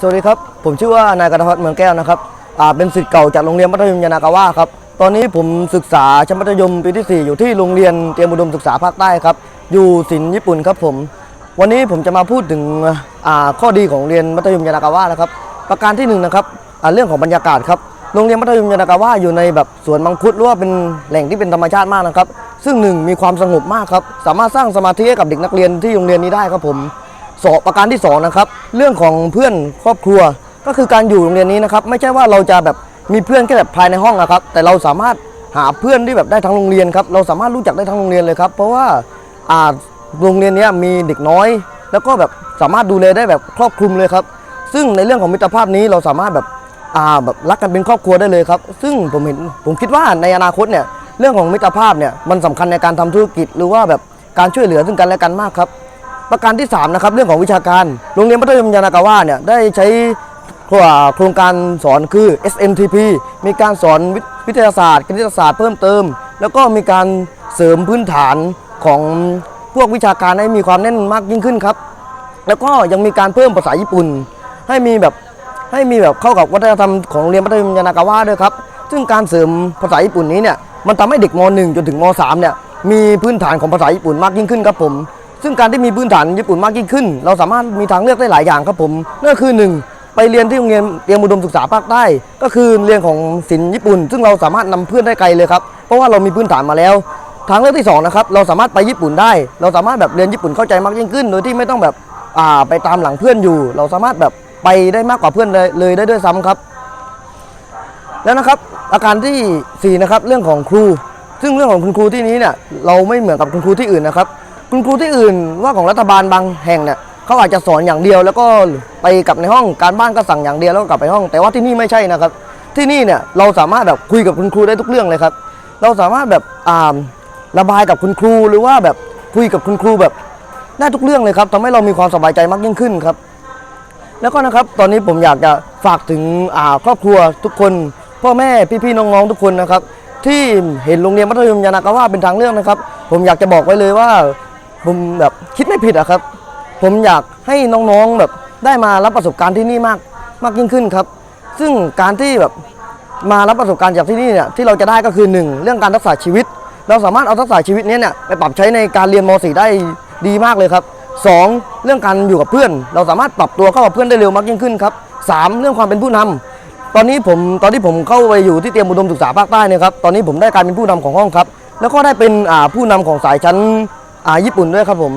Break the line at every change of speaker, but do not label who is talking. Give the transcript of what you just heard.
สวัสดีครับ ผมชื่อว่านายกนพัฒน์เมืองแก้วนะครับอ่าเป็นศิษย์เก่าจากโรงเรียนมัธยมยานากาวะครับ ตอนนี้ผมศึกษาชั้นมัธยมปีที่ 4 อยู่ที่โรงเรียนเตรียมอุดมศึกษาภาคใต้ครับ อยู่ศิลป์ญี่ปุ่นครับผม วันนี้ผมจะมาพูดถึงอ่าข้อดีของเรียนมัธยมยานากาวะนะครับ ประการที่หนึ่งนะครับอ่าเรื่องของบรรยากาศครับ โรงเรียนมัธยมยานากาวะอยู่ในแบบสวนมังคุดหรือว่าเป็นแหล่งที่เป็นธรรมชาติมากนะครับ ซึ่งหนึ่งมีความสงบมากครับ สามารถสร้างสมาธิให้กับเด็กนักเรียนที่โรงเรียนนี้ได้ครับผม สอประการที่สองนะครับเรื่องของเพื่อนครอบครัวก็คือการอยู่โรงเรียนนี้นะครับไม่ใช่ว่าเราจะแบบมีเพื่อนแค่แบบภายในห้องนะครับแต่เราสามารถหาเพื่อนที่แบบได้ทั้งโรงเรียนครับเราสามารถรู้จักได้ทั้งโรงเรียนเลยครับเพราะว่าอ่าโรงเรียนนี้มีเด็กน้อย แล้วก็แบบสามารถดูแลได้แบบครอบคลุมเลยครับ ซึ่งในเรื่องของมิตรภาพนี้เราสามารถแบบอ่าแบบรักกันเป็นครอบครัวได้เลยครับ ซึ่งผมเห็นผมคิดว่าในอนาคตเนี่ยเรื่องของมิตรภาพเนี่ยมันสำคัญในการทำธุรกิจหรือว่าแบบการช่วยเหลือซึ่งกันและกันมากครับ ประการที่ 3 นะครับ เรื่องของวิชาการ โรงเรียนมัธยมยานากาวะเนี่ยได้ใช้โครงการสอนคือ SMTP มีการสอนวิวิทยาศาสตร์คณิตศาสตร์เพิ่มเติม แล้วก็มีการเสริมพื้นฐานของพวกวิชาการให้มีความแน่นมากยิ่งขึ้นครับ แล้วก็ยังมีการเพิ่มภาษาญี่ปุ่น ให้มีแบบให้มีแบบเข้ากับวัฒนธรรมของโรงเรียนมัธยมยานากาวะด้วยครับ ซึ่งการเสริมภาษาญี่ปุ่นนี้เนี่ยมันทำให้เด็กม .1 จนถึงม .3 เนี่ยมีพื้นฐานของภาษาญี่ปุ่นมากยิ่งขึ้นครับผม ซึ่งการที่มีพื้นฐานญี่ปุ่นมากยิ่งขึ้น เราสามารถมีทางเลือกได้หลายอย่างครับผมนั่นคือหนึ่งไปเรียนที่โรงเรียนเตรียมอุดมศึกษาภาคใต้ก็คือเรียนของศิลป์ญี่ปุ่น ซึ่งเราสามารถนำเพื่อนได้ไกลเลยครับเพราะว่าเรามีพื้นฐานมาแล้ว ทางเลือกที่สองนะครับเราสามารถไปญี่ปุ่นได้ เราสามารถแบบเรียนญี่ปุ่นเข้าใจมากยิ่งขึ้น โดยที่ไม่ต้องแบบอ่าไปตามหลังเพื่อนอยู่ เราสามารถแบบไปได้มากกว่าเพื่อนเลยเลยได้ด้วยซ้ำครับ แล้วนะครับอาการที่สี่นะครับเรื่องของครู ซึ่งเรื่องของคุณครูที่นี้เนี่ยเราไม่เหมือนกับคุณครูที่อื่นนะครับ คุณครูที่อื่นว่าของรัฐบาลบางแห่งเนี่ยเขาอาจจะสอนอย่างเดียว แล้วก็ไปกลับในห้องการบ้านก็สั่งอย่างเดียวแล้วก็กลับไปห้อง แต่ว่าที่นี่ไม่ใช่นะครับ ที่นี่เนี่ยเราสามารถแบบคุยกับคุณครูได้ทุกเรื่องเลยครับ เราสามารถแบบอ่าระบายกับคุณครูหรือว่าแบบคุยกับคุณครูแบบได้ทุกเรื่องเลยครับทำให้เรามีความสบายใจมากยิ่งขึ้นครับ แล้วก็นะครับตอนนี้ผมอยากจะฝากถึงครอบครัวทุกคน พ่อแม่พี่ๆน้องๆทุกคนนะครับ ที่เห็นโรงเรียนมัธยมยานากาวะเป็นทางเลือกนะครับ ผมอยากจะบอกไว้เลยว่า ผมแบบคิดไม่ผิดอะครับ ผมอยากให้น้องๆแบบได้มารับประสบการณ์ที่นี่มากมากยิ่งขึ้นครับ ซึ่งการที่แบบมารับประสบการณ์จากที่นี่เนี่ยที่เราจะได้ก็คือหนึ่งเรื่องการทักษะชีวิต เราสามารถเอาทักษะชีวิตเนี้ยเนี่ยไปปรับใช้ในการเรียนม .4 ได้ดีมากเลยครับสองเรื่องการอยู่กับเพื่อน เราสามารถปรับตัวเข้ากับเพื่อนได้เร็วมากยิ่งขึ้นครับสามเรื่องความเป็นผู้นำตอนนี้ผมตอนที่ผมเข้าไปอยู่ที่เตรียมอุดมศึกษาภาคใต้เนี่ยครับตอนนี้ผมได้การเป็นผู้นำของห้องครับ แล้วก็ได้เป็นผู้นำของสายชั้น ญี่ปุ่นด้วยครับผม